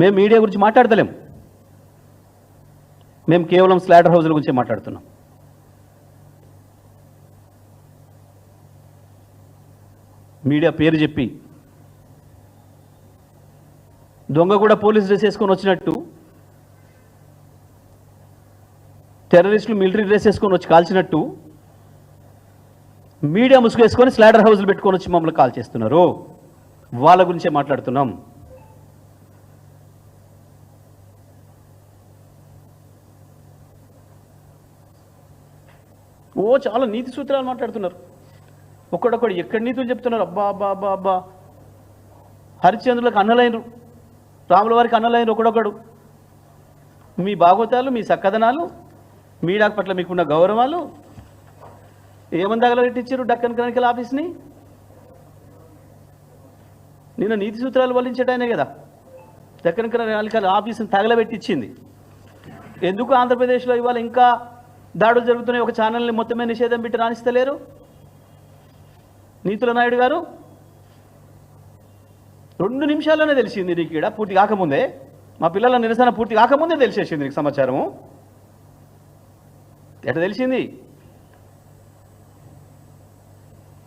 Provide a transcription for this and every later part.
మేము మీడియా గురించి మాట్లాడతలేం. మేము కేవలం స్లాటర్ హౌజ్ల గురించి మాట్లాడుతున్నాం. మీడియా పేరు చెప్పి దొంగ కూడా పోలీస్ డ్రెస్ వేసుకొని వచ్చినట్టు టెర్రరిస్టులు మిలిటరీ డ్రెస్ వేసుకొని వచ్చి కాల్చినట్టు మీడియా ముసుగేసుకొని స్లాడర్ హౌస్లు పెట్టుకొని వచ్చి మమ్మల్ని కాల్ చేస్తున్నారు. వాళ్ళ గురించే మాట్లాడుతున్నాం. ఓ చాలా నీతి సూత్రాలు మాట్లాడుతున్నారు. ఒకడొకడు ఎక్కడి నీతులు చెప్తున్నారు? అబ్బా అబ్బా అబ్బా అబ్బా. హరిశ్చంద్రులకు అన్నలైనరు. రాముల వారికి అన్నలైనరు ఒకడొకడు. మీ భాగవతాలు మీ సక్కదనాలు మీడాక్ పట్ల మీకున్న గౌరవాలు ఏమని తగలబెట్టించారు డక్కన్ క్రానికల్ ఆఫీస్ని? నిన్న నీతి సూత్రాలు వల్లించడానే కదా. డక్కన్ క్రానికల్ ఆఫీస్ని తగలబెట్టించింది ఎందుకు ఆంధ్రప్రదేశ్లో ఇవాళ ఇంకా దాడులు జరుగుతున్నాయి. ఒక ఛానల్ని మొత్తమే నిషేధం పెట్టి రాణిస్తలేరు. నీతుల నాయుడు గారు రెండు నిమిషాల్లోనే తెలిసింది నీకు ఇక్కడ పూర్తి కాకముందే. మా పిల్లల నిరసన పూర్తి కాకముందే తెలిసేసింది నీకు సమాచారము. ఎట తెలిసింది?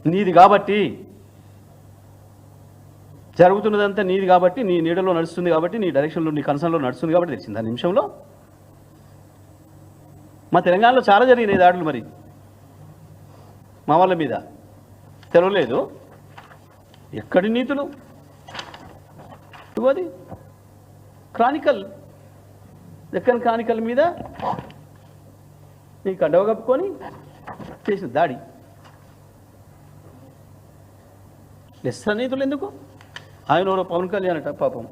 నీది కాబట్టి జరుగుతున్నదంతా నీది కాబట్టి నీ నీడలో నడుస్తుంది కాబట్టి నీ డైరెక్షన్లో నీ కన్సర్న్లో నడుస్తుంది కాబట్టి తెలిసింది. ఆ నిమిషంలో మా తెలంగాణలో చాలా జరిగినాయి దాడులు మరి. మా వాళ్ళ మీద. తెలవలేదు. ఎక్కడి నీతులు? ఇవ్వది. క్రానికల్. దక్కన్ క్రానికల్ మీద నీ కండవ కప్పుకొని చేసిన దాడి. లెస్ నీతులు ఎందుకు? ఆయన పవన్ కళ్యాణ్ అట పాపం.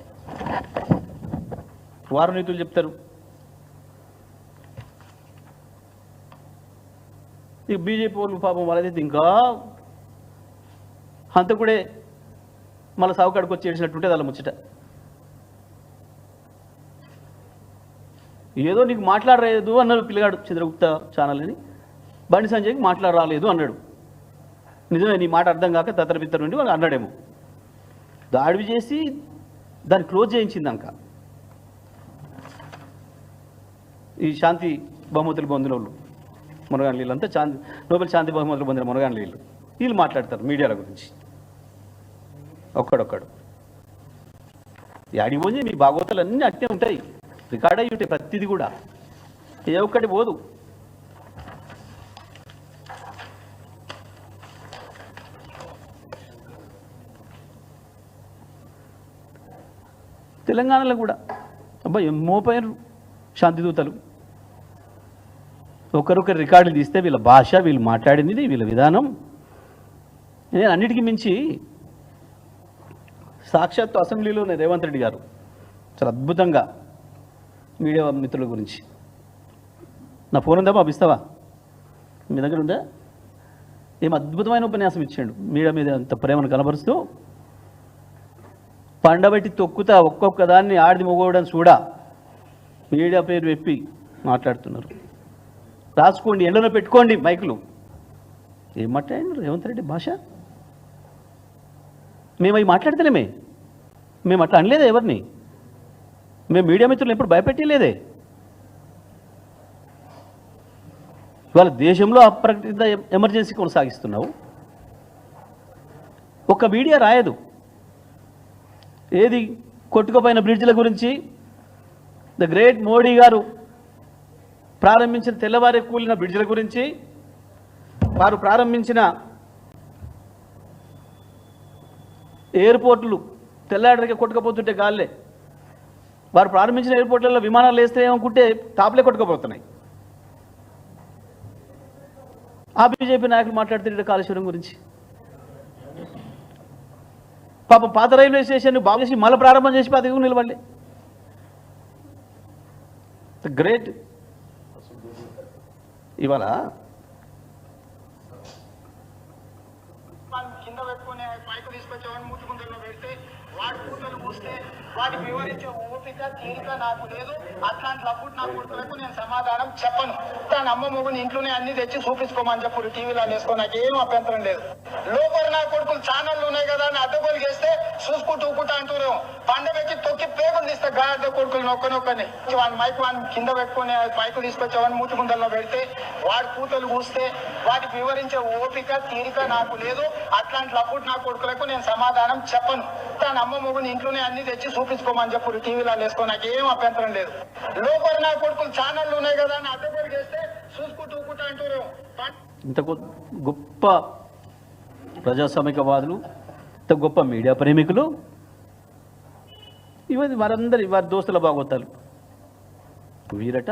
వారు నీతులు చెప్తారు. ఇక బీజేపీ వాళ్ళు పాపం వాళ్ళైతే ఇంకా హంతకుడే మళ్ళీ సావుకాడికి వచ్చి ఏడిచినట్టుంటే వాళ్ళ ముచ్చట. ఏదో నీకు మాట్లాడలేదు అన్నాడు పిల్లగాడు చంద్రగుప్త ఛానల్ అని బండి సంజయ్కి మాట్లాడరాలేదు అన్నాడు. నిజమే నీ మాట అర్థం కాక తత్తర బిత్తర నుండి వాళ్ళు అన్నాడేమో. దాడివి చేసి దాన్ని క్లోజ్ చేయించింది ఈ శాంతి బహుమతులు పొందిన వాళ్ళు. మునగాన్ అంతా శాంతి నోబెల్ శాంతి బహుమతులు పొందిన మునగాన్ వీళ్ళు వీళ్ళు మాట్లాడతారు మీడియాల గురించి. ఒక్కడొక్కడు. యాడి పోయి మీ భాగవతాలు అన్నీ అట్టే ఉంటాయి. రికార్డ్ అయ్యి ఉంటాయి ప్రతిది కూడా. ఏ ఒక్కటి పోదు. తెలంగాణలో కూడా. అబ్బా ఏం మోపోయారు శాంతిదూతలు ఒకరొకరు రికార్డులు తీస్తే వీళ్ళ భాష వీళ్ళు మాట్లాడింది వీళ్ళ విధానం. నేను అన్నిటికీ మించి సాక్షాత్తు అసెంబ్లీలోనే రేవంత్ రెడ్డి గారు. చాలా అద్భుతంగా మీడియా మిత్రుల గురించి. నా ఫోన్ ఉందా పంపిస్తావా మీ దగ్గర ఉందా? ఏం అద్భుతమైన ఉపన్యాసం ఇచ్చాడు. మీడియా మీద అంత ప్రేమను కనబరుస్తూ పండబెట్టి తొక్కుతా ఒక్కొక్క దాన్ని ఆడిది మొగోవడం చూడా మీడియా పేరు చెప్పి మాట్లాడుతున్నారు. రాసుకోండి ఎండలో పెట్టుకోండి మైకులు. ఏం మాట్లాడినారు? రేవంత్ రెడ్డి భాష? మేము అవి మాట్లాడితేనేమే మేము అట్లా అనలేదే ఎవరిని. మేము మీడియా మిత్రులు ఎప్పుడు భయపెట్టలేదే. ఇవాళ దేశంలో అప్రకటిత ఎమర్జెన్సీ కొనసాగిస్తున్నావు. ఒక్క మీడియా రాయదు. ఏది కొట్టుకుపోయిన బ్రిడ్జ్ల గురించి? ద గ్రేట్ మోడీ గారు ప్రారంభించిన తెల్లవారే కూలిన బ్రిడ్జ్ల గురించి వారు ప్రారంభించిన ఎయిర్పోర్ట్లు తెల్లాడరికి కొట్టుకపోతుంటే గాల్లే. వారు ప్రారంభించిన ఎయిర్పోర్ట్లలో విమానాలు వేస్తే ఏమనుకుంటే టాప్లే కొట్టుకుపోతున్నాయి. ఆ బీజేపీ నాయకులు మాట్లాడుతుంటే కాళేశ్వరం గురించి. పాప పాత రైల్వే స్టేషన్ బాగు చేసి మళ్ళీ ప్రారంభం చేసి పాత నిలబడలే. గ్రేట్ ఇవాళ కింద పెట్టుకుని పైపు తీసుకొచ్చేవాడిని మూతి గుంతల్లో పెడితే వాడి కూతురు మూస్తే వాడికి వివరించే ఓపిక తీరిక నాకు లేదు. అట్లాంటి లప్పుడు నా కొడుకులకు నేను సమాధానం చెప్పను. తన అమ్మ మొగుని ఇంట్లోనే అన్ని తెచ్చి చూపించుకోమని చెప్పు. టీవీలో వేసుకో నాకు ఏం అభ్యంతరం లేదు. లోపల నా కొడుకులు ఛానళ్ళు చూసుకుంటూ ఊకుంటా అంటున్నాం పండగకి తొక్కి పేగులు తీస్తే గాడిద కొడుకులు నొక్కనొక్కని. వాడి మైక్ వాని కింద పెట్టుకుని మైకు తీసుకొచ్చి వాడిని మూతి పెడితే వాడి కూతలు కూస్తే వాటికి వివరించే ఓపిక తీరిక నాకు లేదు. అట్లాంటి లప్పుడు నా కొడుకులకు నేను సమాధానం చెప్పను. తన అమ్మ మొగుని ఇంట్లోనే అన్ని తెచ్చి చూపించుకోమని చెప్పు టీవీలో వేసుకో నాకు ఏం అభ్యంతరం లేదు. లోపల నా కొడుకులు ఛానళ్ళు ఉన్నాయి కదా అని అడ్డగోలు చేస్తే చూసుకుంటూ ఊకుంటా అంటున్నాం ఇంత గొప్ప ప్రజాస్వామికవాదులు గొప్ప మీడియా ప్రేమికులు ఇవన్నీ వారందరి వారి దోస్తుల బాగోతాలు. వీరట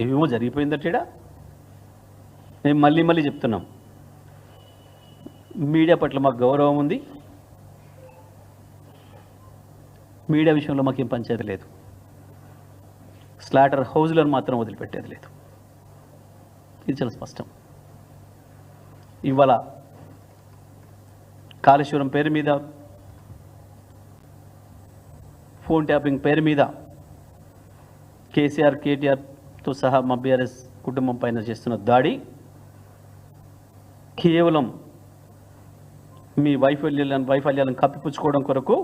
ఏమేమో జరిగిపోయిందట మేము మళ్ళీ మళ్ళీ చెప్తున్నాం. మీడియా పట్ల మాకు గౌరవం ఉంది. మీడియా విషయంలో మాకేం పంచేది లేదు. స్లాటర్ హౌజ్లను మాత్రం వదిలిపెట్టేది లేదు. ఇది చాలా స్పష్టం. ఇవాళ కాళేశ్వరం పేరు మీద ఫోన్ ట్యాపింగ్ పేరు మీద కేసీఆర్ కేటీఆర్తో సహా మా బీఆర్ఎస్ కుటుంబం పైన చేస్తున్న దాడి కేవలం మీ వైఫల్యాలను వైఫల్యాలను కప్పిపుచ్చుకోవడం కొరకు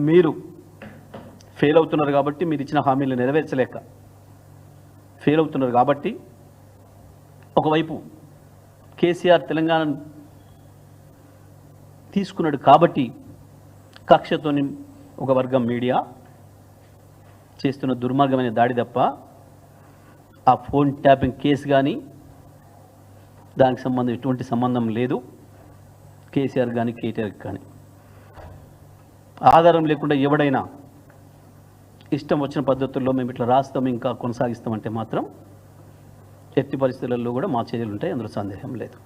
మీరు ఫెయిల్ అవుతున్నారు కాబట్టి మీరు ఇచ్చిన హామీలు నెరవేర్చలేక ఫెయిల్ అవుతున్నారు కాబట్టి ఒకవైపు కేసీఆర్ తెలంగాణ తీసుకున్నాడు కాబట్టి కక్షతోని ఒక వర్గం మీడియా చేస్తున్న దుర్మార్గమైన దాడి తప్ప ఆ ఫోన్ ట్యాపింగ్ కేసు కానీ దానికి సంబంధం ఎటువంటి సంబంధం లేదు. కేసీఆర్ కానీ కేటీఆర్ కానీ ఆధారం లేకుండా ఎవడైనా ఇష్టం వచ్చిన పద్ధతుల్లో మేము ఇట్లా రాస్తాం ఇంకా కొనసాగిస్తామంటే మాత్రం ఎట్టి పరిస్థితులలో కూడా మా చర్యలు ఉంటాయి అందులో సందేహం లేదు.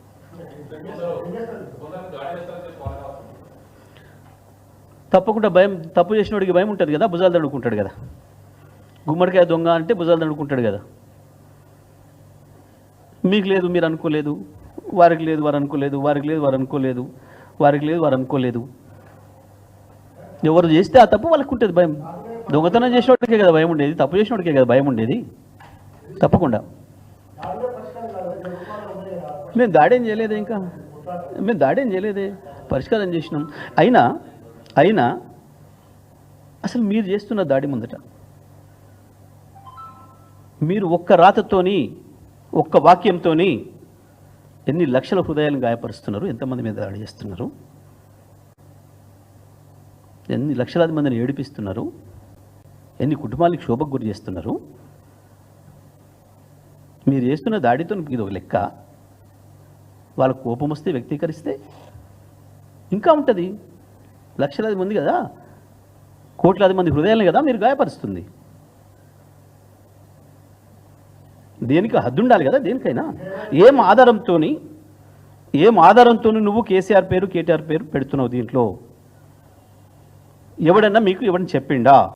తప్పకుండా భయం తప్పు చేసినోడికి భయం ఉంటుంది కదా భుజాలు తడుకుంటాడు కదా. గుమ్మడికాయ దొంగ అంటే భుజాలు తడుకుంటాడు కదా. మీకు లేదు మీరు అనుకోలేదు వారికి లేదు వారు అనుకోలేదు వారికి లేదు వారు అనుకోలేదు వారికి లేదు వారు అనుకోలేదు. ఎవరు చేస్తే ఆ తప్పు వాళ్ళకు ఉంటుంది భయం. దొంగతనం చేసినోడికే కదా భయం ఉండేది తప్పు చేసినోడికే కదా భయం ఉండేది. తప్పకుండా. మేము దాడేం చేయలేదే ఇంకా. మేము దాడేం చేయలేదే. పరిష్కారం చేసినాం. అయినా అయినా అసలు మీరు చేస్తున్న దాడి ముందట మీరు ఒక్క రాతతోని ఒక్క వాక్యంతోని ఎన్ని లక్షల హృదయాలను గాయపరుస్తున్నారు? ఎంతమంది మీద దాడి చేస్తున్నారు? ఎన్ని లక్షలాది మందిని ఏడిపిస్తున్నారు? ఎన్ని కుటుంబాలకు క్షోభకు గురి చేస్తున్నారు? మీరు చేస్తున్న దాడితో ఇది ఒక లెక్క. వాళ్ళ కోపం వస్తే వ్యక్తీకరిస్తే ఇంకా ఉంటుంది. లక్షలాది మంది కదా? కోట్లాది మంది హృదయాలను కదా మీరు గాయపరుస్తుంది. దేనికి హద్దు ఉండాలి కదా? దేనికైనా. ఏం ఆధారంతో ఏం ఆధారంతో నువ్వు కేసీఆర్ పేరు కేటీఆర్ పేరు పెడుతున్నావు దీంట్లో? ఎవడన్నా మీకు ఎవడని చెప్పిండా?